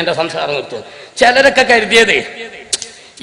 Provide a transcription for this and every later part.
എന്റെ സംസാരം നിർത്തു ചിലരൊക്കെ കരുതിയത്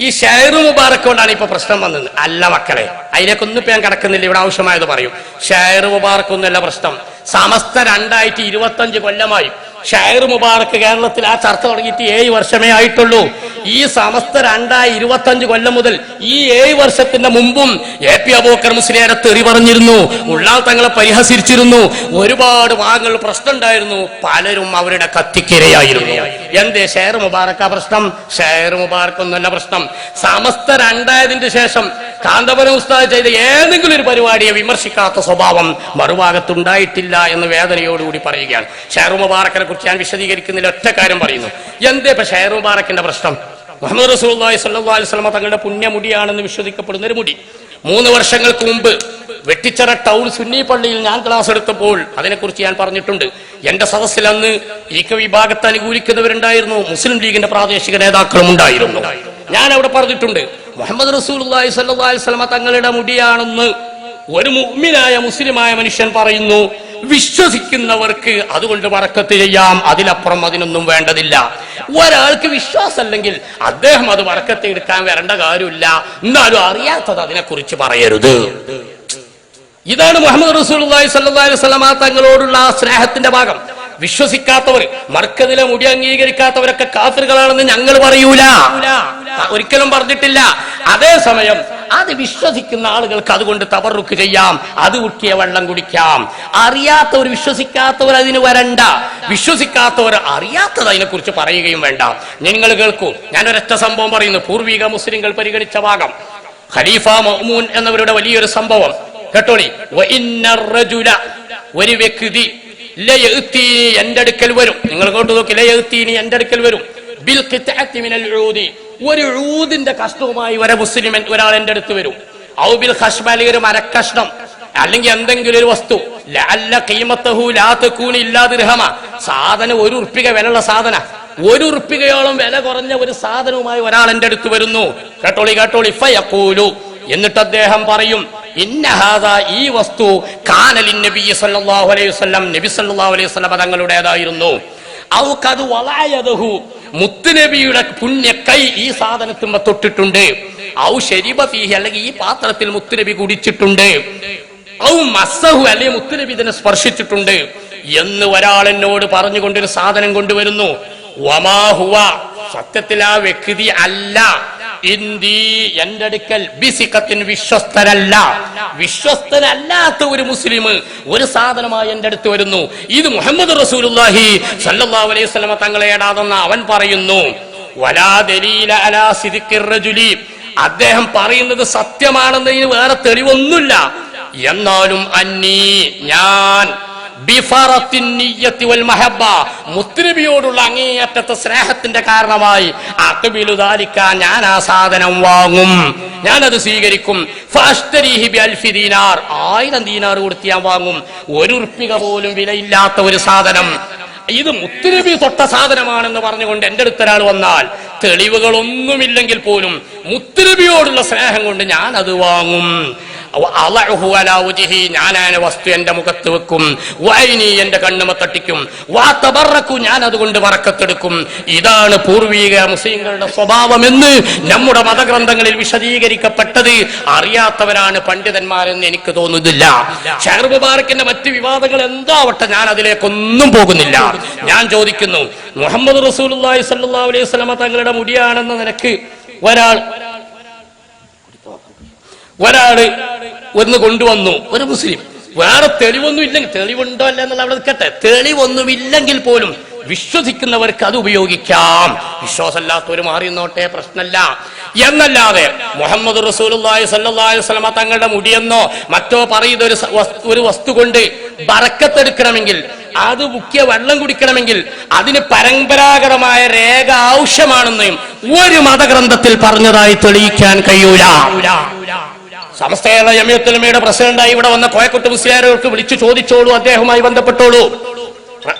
ഈ ഷെയർ മുബാറക്ക് കൊണ്ടാണ് ഇപ്പൊ പ്രശ്നം വന്നത്. അല്ല മക്കളെ അതിലേക്കൊന്നും ഇപ്പൊ ഞാൻ കിടക്കുന്നില്ല. ഇവിടെ ആവശ്യമായത് പറയും. ഷെയർ മുബാറക്കൊന്നുമല്ല പ്രശ്നം. സമസ്ത രണ്ടായിരത്തി ഇരുപത്തി അഞ്ച് കൊല്ലമായി. ഷെയർ മുബാറക്ക് കേരളത്തിൽ ആ ചർച്ച തുടങ്ങിയിട്ട് ഏഴ് വർഷമേ ആയിട്ടുള്ളൂ. ഈ സമസ്ത രണ്ടായി ഇരുപത്തി അഞ്ച് കൊല്ലം മുതൽ ഈ ഏഴ് വർഷത്തിന്റെ മുമ്പും എ പി അബൂക്കർ മുസ്ലിയാരെ തെറി പറഞ്ഞിരുന്നു. ഉള്ളാൾ തങ്ങളെ പരിഹസിച്ചിരുന്നു. ഒരുപാട് ഭാഗങ്ങൾ പ്രശ്നം ഉണ്ടായിരുന്നു പലരും അവരുടെ കത്തിക്കിരയായിരുന്നു. എന്തേ? ഷെയർ മുബാറക്ക പ്രശ്നം? ഷെയർ മുബാറക്ക് പ്രശ്നം. സമസ്ത രണ്ടായതിന്റെ ശേഷം കാന്തപുരം ഉസ്താദ് ചെയ്ത ഏതെങ്കിലും ഒരു പരിപാടിയെ വിമർശിക്കാത്ത സ്വഭാവം മറുഭാഗത്തുണ്ടായിട്ടില്ല എന്ന് വേദനയോടുകൂടി പറയുകയാണ്. ഷെയർ മുബാറക്കിനെ കുറിച്ച് ഞാൻ വിശദീകരിക്കുന്നതിൽ ഒറ്റ കാര്യം പറയുന്നു. എന്തേ ഇപ്പൊ ഷെയർ മുബാറക്കിന്റെ പ്രശ്നം? മുഹമ്മദ് റസൂല്ലി സല്ലല്ലാഹു അലൈഹി വസല്ലമ തങ്ങളുടെ പുണ്യമുടിയാണെന്ന് വിശ്വസിക്കപ്പെടുന്ന ഒരു മുടി. മൂന്ന് വർഷങ്ങൾക്ക് മുമ്പ് വെട്ടിച്ചറ ടൗൺ സുന്നി പള്ളിയിൽ ഞാൻ ക്ലാസ് എടുത്തപ്പോൾ അതിനെക്കുറിച്ച് ഞാൻ പറഞ്ഞിട്ടുണ്ട്. എന്റെ സദസ്സിൽ അന്ന് ഈക്ക വിഭാഗത്തെ അനുകൂലിക്കുന്നവരുണ്ടായിരുന്നു. മുസ്ലിം ലീഗിന്റെ പ്രാദേശിക നേതാക്കളും ഉണ്ടായിരുന്നു ഞാൻ അവിടെ പറഞ്ഞിട്ടുണ്ട്. മുഹമ്മദ് സ്വല്ലല്ലാഹു അലൈഹി തങ്ങളുടെ മുടിയാണെന്ന് ഒരു മുഗ്മിനായ മുസ്ലിമായ മനുഷ്യൻ പറയുന്നു. വിശ്വസിക്കുന്നവർക്ക് അതുകൊണ്ട് വറക്കത്ത് ചെയ്യാം. അതിലപ്പുറം അതിനൊന്നും വേണ്ടതില്ല. ഒരാൾക്ക് വിശ്വാസമല്ലെങ്കിൽ അദ്ദേഹം അത് വറക്കത്ത് എടുക്കാൻ വരേണ്ട കാര്യമില്ല. എന്നാലും അറിയാത്തത് അതിനെക്കുറിച്ച് പറയരുത്. ഇതാണ് മുഹമ്മദ് റസൂൽ വസല്ലമ തങ്ങളോടുള്ള ആ സ്നേഹത്തിന്റെ ഭാഗം. വിശ്വസിക്കാത്തവർ മർക്കതിലെ മുടി അംഗീകരിക്കാത്തവരൊക്കെ കാഫിറുകളാണെന്ന് ഞങ്ങൾ പറയൂല. ഒരിക്കലും പറഞ്ഞിട്ടില്ല. അതേസമയം അത് വിശ്വസിക്കുന്ന ആളുകൾക്ക് അതുകൊണ്ട് തവറുക്ക് ചെയ്യാം. അത് കുട്ടിയ വെള്ളം കുടിക്കാം. അറിയാത്തവർ വിശ്വസിക്കാത്തവർ അതിന് വരണ്ട. വിശ്വസിക്കാത്തവർ അറിയാത്തത് അതിനെക്കുറിച്ച് പറയുകയും വേണ്ട. നിങ്ങൾ കേൾക്കൂ. ഞാൻ ഒരൊറ്റ സംഭവം പറയുന്നു. പൂർവിക മുസ്ലിങ്ങൾ പരിഗണിച്ച ഭാഗം. ഖലീഫ മഹ്മൂൻ എന്നവരുടെ വലിയൊരു സംഭവം. കേട്ടോളി? ഒരു വ്യക്തി ലയഅ്തീനി എന്റെ അടുക്കൽ വരും. നിങ്ങൾ ഇങ്ങോട്ട് നോക്കി ലയത്തീനി എന്റെ അടുക്കൽ വരും. ബിൽ മിനൽ ഊദി ഒരു ഊദിന്റെ കഷ്ണവുമായി ഒരു മുസ്ലിം ഒരാൾ എന്റെ അടുത്ത് വരും. ഔ ബിൽ ഖശ്ബ അല്ലെങ്കിൽ ഒരു മരക്കഷ്ണം. അല്ലെങ്കിൽ എന്തെങ്കിലും ഒരു വസ്തു. ലഅല്ല കീമത്തഹു ലാ തകൂനി ഇല്ലാ ദിർഹമ. സാധനം ഒരു ഉറുപ്പിക വിലയുള്ള സാധന. ഒരു ഉറുപ്പികയോളം വില കുറഞ്ഞ ഒരു സാധനവുമായി ഒരാൾ എന്റെ അടുത്ത് വരുന്നു. കേട്ടോളി കേട്ടോളി. ഫയഖൂലു. എന്നിട്ട് അദ്ദേഹം പറയും ഈ വസ്തു കാനലിൻ നബി സല്ലല്ലാഹു അലൈഹി വസല്ലം നബി സല്ലല്ലാഹു അലൈഹി വസല്ലം തങ്ങളുടേതായിരുന്നു അവക്കത് വളയതഹു മുത്തുനബിയുടെ പുണ്യ കൈ ഈ സാധനത്തുമ്പ തൊട്ടിട്ടുണ്ട്. ഔ ശരിബ ഫീഹി അല്ലെങ്കിൽ ഈ പാത്രത്തിൽ മുത്തുനബി കുടിച്ചിട്ടുണ്ട്. ഔ മസ്സഹു അല്ലെങ്കിൽ മുത്തുനബി ഇതിനെ സ്പർശിച്ചിട്ടുണ്ട്. എന്ന് ഒരാൾ എന്നോട് പറഞ്ഞുകൊണ്ടൊരു സാധനം കൊണ്ടുവരുന്നു. സത്യത്തിൽ ആ വ്യക്തി അല്ല. ഇന്ദി എന്റെ അടുക്കൽ ബിസിക്കത്തിന് വിശ്വസ്തരല്ല. വിശ്വസ്തനല്ലാത്ത ഒരു മുസ്ലിം ഒരു സാധനമായി എന്റെ അടുത്ത് വരുന്നു. ഇത് മുഹമ്മദ് റസൂലുള്ളാഹി സല്ലല്ലാഹു അലൈഹി വസല്ലമ തങ്ങളെ ഏടാതെന്ന് അവൻ പറയുന്നു. വലാ ദലീല അലാ സിദ്ഖിർ റജുലി. അദ്ദേഹം പറയുന്നത് സത്യമാണെന്നതിന് വേറെ തെളിവൊന്നുമില്ല. എന്നാലും അന്നീ ഞാൻ മുത്തുനബിയോടുള്ള അങ്ങേയറ്റത്തെ സ്നേഹത്തിന്റെ കാരണമായി അഖ്ബിലു ദാലിക ഞാൻ ആ സാധനം വാങ്ങും. ഞാൻ അത് സ്വീകരിക്കും ആയിരം ദീനാർ കൊടുത്ത് ഞാൻ വാങ്ങും. ഒരു ഉറുപ്പിക പോലും വിലയില്ലാത്ത ഒരു സാധനം. ഇത് മുത്തുനബി തൊട്ട സാധനമാണെന്ന് പറഞ്ഞുകൊണ്ട് എന്റെ അടുത്ത ഒരാൾ വന്നാൽ തെളിവുകളൊന്നുമില്ലെങ്കിൽ പോലും മുത്തുനബിയോടുള്ള സ്നേഹം കൊണ്ട് ഞാൻ അത് വാങ്ങും. ആ വസ്തു എന്റെ മുഖത്ത് വെക്കും വൈനി എന്റെ കണ്ണുമ തട്ടിക്കും വാ ഞാൻ അതുകൊണ്ട് വറക്കത്തെടുക്കും. ഇതാണ് പൂർവീക മുസ്ലിങ്ങളുടെ സ്വഭാവമെന്ന് നമ്മുടെ മതഗ്രന്ഥങ്ങളിൽ വിശദീകരിക്കപ്പെട്ടത്. അറിയാത്തവരാണ് പണ്ഡിതന്മാരെന്ന് എനിക്ക് തോന്നുന്നില്ല. ഷെയർ മുബാറക്കിന്റെ മറ്റ് വിവാദങ്ങൾ എന്താവട്ടെ ഞാൻ അതിലേക്കൊന്നും പോകുന്നില്ല. ഞാൻ ചോദിക്കുന്നു മുഹമ്മദ് റസൂൽ അലൈഹി വസല്ലമ തങ്ങളുടെ മുടിയാണെന്ന നിനക്ക് ഒരാൾ ഒരാൾ ഒന്ന് കൊണ്ടുവന്നു. ഒരു മുസ്ലിം. വേറെ തെളിവൊന്നും ഇല്ലെങ്കിൽ തെളിവുണ്ടോ അല്ല എന്നുള്ള അവിടെ നിൽക്കട്ടെ. തെളിവൊന്നുമില്ലെങ്കിൽ പോലും വിശ്വസിക്കുന്നവർക്ക് അത് ഉപയോഗിക്കാം. വിശ്വാസമല്ലാത്തവർ മാറി നോട്ടെ പ്രശ്നമല്ല. എന്നല്ലാതെ മുഹമ്മദ് അലൈഹി വസല്ലമ തങ്ങളുടെ മുടിയെന്നോ മറ്റോ പറയുന്ന ഒരു ഒരു വസ്തു കൊണ്ട് ബറക്കത്തെടുക്കണമെങ്കിൽ അത് മുഖ്യ വെള്ളം കുടിക്കണമെങ്കിൽ അതിന് പരമ്പരാഗതമായ രേഖ ആവശ്യമാണെന്നും ഒരു മതഗ്രന്ഥത്തിൽ പറഞ്ഞതായി തെളിയിക്കാൻ കഴിയൂല. സമസ്തയുള്ള ജമിയത്തുലമയുടെ പ്രസിഡന്റായി ഇവിടെ വന്ന കോയക്കുട്ടി മുസ്ലിയാരോർക്ക് വിളിച്ചു ചോദിച്ചോളൂ അദ്ദേഹവുമായി ബന്ധപ്പെട്ടോളൂ.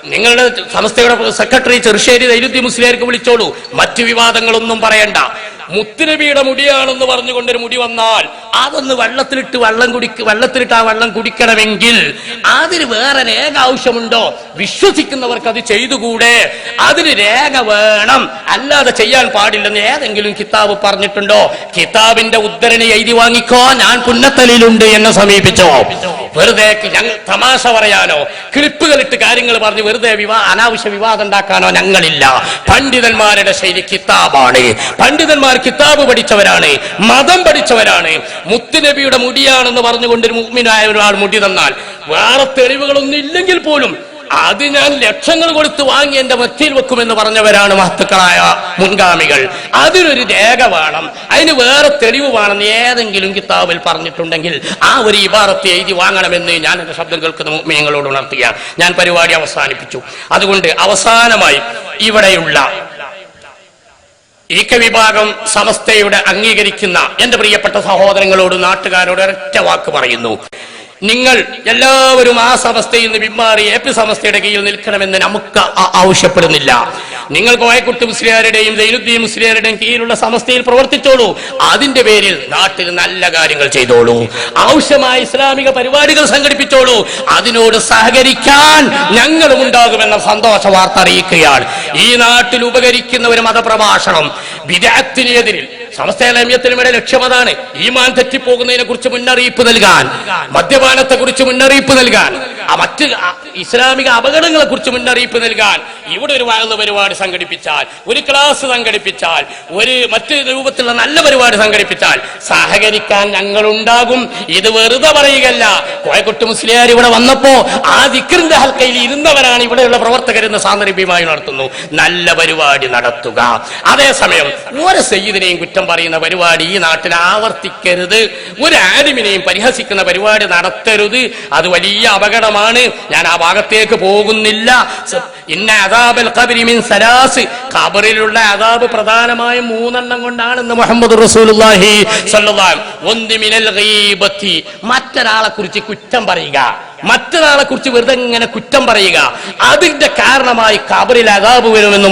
നിങ്ങളുടെ സംസ്ഥയുടെ സെക്രട്ടറി ചെറുശ്ശേരി ദൈരുദ്ദി മുസ്ലിയാർക്ക് വിളിച്ചോളൂ. മറ്റു വിവാദങ്ങളൊന്നും പറയണ്ട. മുത്തുനബിയുടെ മുടിയാണെന്ന് പറഞ്ഞുകൊണ്ടൊരു മുടി വന്നാൽ അതൊന്ന് വെള്ളത്തിലിട്ട് വെള്ളം കുടിക്ക വെള്ളത്തിലിട്ട് ആ വെള്ളം കുടിക്കണമെങ്കിൽ അതിന് വേറെ രേഖ ആവശ്യമുണ്ടോ? വിശ്വസിക്കുന്നവർക്ക് അത് ചെയ്തുകൂടെ? അതിന് രേഖ വേണം. അല്ലാതെ ചെയ്യാൻ പാടില്ലെന്ന് ഏതെങ്കിലും കിതാബ് പറഞ്ഞിട്ടുണ്ടോ? കിതാബിന്റെ ഉദ്ധരണി എഴുതി വാങ്ങിക്കോ ഞാൻ പുന്നത്തലിലുണ്ട് എന്നെ സമീപിച്ചോ? വെറുതെ ഞങ്ങൾ തമാശ പറയാനോ? ക്ലിപ്പുകളിട്ട് കാര്യങ്ങൾ പറഞ്ഞ് വെറുതെ വിവാ അനാവശ്യ വിവാദം ഉണ്ടാക്കാനോ ഞങ്ങളില്ല. പണ്ഡിതന്മാരുടെ ശൈലി കിതാബാണ്. പണ്ഡിതന്മാർ കിതാബ് പഠിച്ചവരാണ് മതം പഠിച്ചവരാണ്. മുത്തുനബിയുടെ മുടിയാണെന്ന് പറഞ്ഞുകൊണ്ട് ഒരു മുഗ്മിനായ ഒരാൾ മുടി തന്നാൽ വേറെ തെളിവുകളൊന്നും ഇല്ലെങ്കിൽ പോലും അത് ഞാൻ ലക്ഷങ്ങൾ കൊടുത്ത് വാങ്ങി എന്റെ മത്തിയിൽ വെക്കുമെന്ന് പറഞ്ഞവരാണ് മഹത്തുക്കളായ മുൻഗാമികൾ. അതിനൊരു രേഖ വേണം. അതിന് വേറെ തെളിവ് വേണം ഏതെങ്കിലും കിതാബിൽ പറഞ്ഞിട്ടുണ്ടെങ്കിൽ ആ ഒരു ഇബാറത്ത് എഴുതി വാങ്ങണമെന്ന് ഞാൻ എന്റെ ശബ്ദം കേൾക്കുന്ന മുഗ്മിനങ്ങളോട് ഉണർത്തുകയാണ്. ഞാൻ പരിപാടി അവസാനിപ്പിച്ചു. അതുകൊണ്ട് അവസാനമായി ഇവിടെയുള്ള ഈക്ക വിഭാഗം സമസ്തയുടെ അംഗീകരിക്കുന്ന എന്റെ പ്രിയപ്പെട്ട സഹോദരങ്ങളോട് നാട്ടുകാരോട് ഒരൊറ്റ വാക്ക് പറയുന്നു. നിങ്ങൾ എല്ലാവരും ആ സമസ്തയിൽ നിന്ന് പിന്മാറി എ പി സമസ്തയുടെ കീഴിൽ നിൽക്കണമെന്ന് നമുക്ക് ആവശ്യപ്പെടുന്നില്ല. നിങ്ങൾ കോയക്കുട്ടി മുസ്ലിയാരുടെയും സൈനുദ്ദീൻ മുസ്ലിയാരുടെയും കീഴിലുള്ള സമസ്തയിൽ പ്രവർത്തിച്ചോളൂ. അതിന്റെ പേരിൽ നാട്ടിൽ നല്ല കാര്യങ്ങൾ ചെയ്തോളൂ. ആവശ്യമായ ഇസ്ലാമിക പരിപാടികൾ സംഘടിപ്പിച്ചോളൂ. അതിനോട് സഹകരിക്കാൻ ഞങ്ങളും ഉണ്ടാകുമെന്ന സന്തോഷ വാർത്ത അറിയിക്കുകയാണ്. ഈ നാട്ടിൽ ഉപകരിക്കുന്ന ഒരു മതപ്രഭാഷണം വിദഗ്ധത്തിനെതിരിൽ സമസ്തലമ്യത്തിനുമിടെ ലക്ഷ്യം അതാണ് ഈമാൻ തെറ്റിപ്പോകുന്നതിനെ കുറിച്ച് മുന്നറിയിപ്പ് നൽകാൻ മദ്യപാനത്തെ കുറിച്ച് മുന്നറിയിപ്പ് നൽകാൻ മറ്റ് ഇസ്ലാമിക അപകടങ്ങളെ കുറിച്ച് മുന്നറിയിപ്പ് നൽകാൻ ഇവിടെ ഒരു വാഴ്ന്ന പരിപാടി സംഘടിപ്പിച്ചാൽ ഒരു ക്ലാസ് സംഘടിപ്പിച്ചാൽ ഒരു മറ്റു രൂപത്തിലുള്ള നല്ല പരിപാടി സംഘടിപ്പിച്ചാൽ സഹകരിക്കാൻ ഞങ്ങൾ ഉണ്ടാകും ഇത് വെറുതെ പറയുകയല്ല. കോയക്കുട്ടി മുസ്ലിയാർ ഇവിടെ വന്നപ്പോ ആ ദിക്റിന്റെ ഹൽക്കയിൽ ഇരുന്നവരാണ് ഇവിടെയുള്ള പ്രവർത്തകരെന്ന് സാന്ദർഭ്യമായി നടത്തുന്നു നല്ല പരിപാടി നടത്തുക. അതേസമയം ഒരു സയ്യിദിനെയും കുറ്റം പറയുന്ന പരിപാടി ഈ നാട്ടിൽ ആവർത്തിക്കരുത്. ഒരു ആലിമിനെയും പരിഹസിക്കുന്ന പരിപാടി നടത്തരുത്. അത് വലിയ അപകടമാണ്. ഞാൻ ആ ഭാഗത്തേക്ക് പോകുന്നില്ല. ഇന്ന അദാബൽ ഖബരി മിൻ സലാസ്. ഖബറിലുള്ള അദാബ് പ്രധാനമായും മൂന്നെണ്ണം കൊണ്ടാണെന്ന് മുഹമ്മദ് റസൂലുള്ളാഹി സ്വല്ലല്ലാഹു അലൈഹി ഒന്ന് മിനൽ ഗീബത്തി. മറ്റൊരാളെ കുറിച്ച് കുറ്റം പറയുക. മറ്റൊരാളെ കുറിച്ച് വെറുതെ ഇങ്ങനെ കുറ്റം പറയുക. അതിന്റെ കാരണമായി കബറിൽ അദാബ് വരുമെന്ന്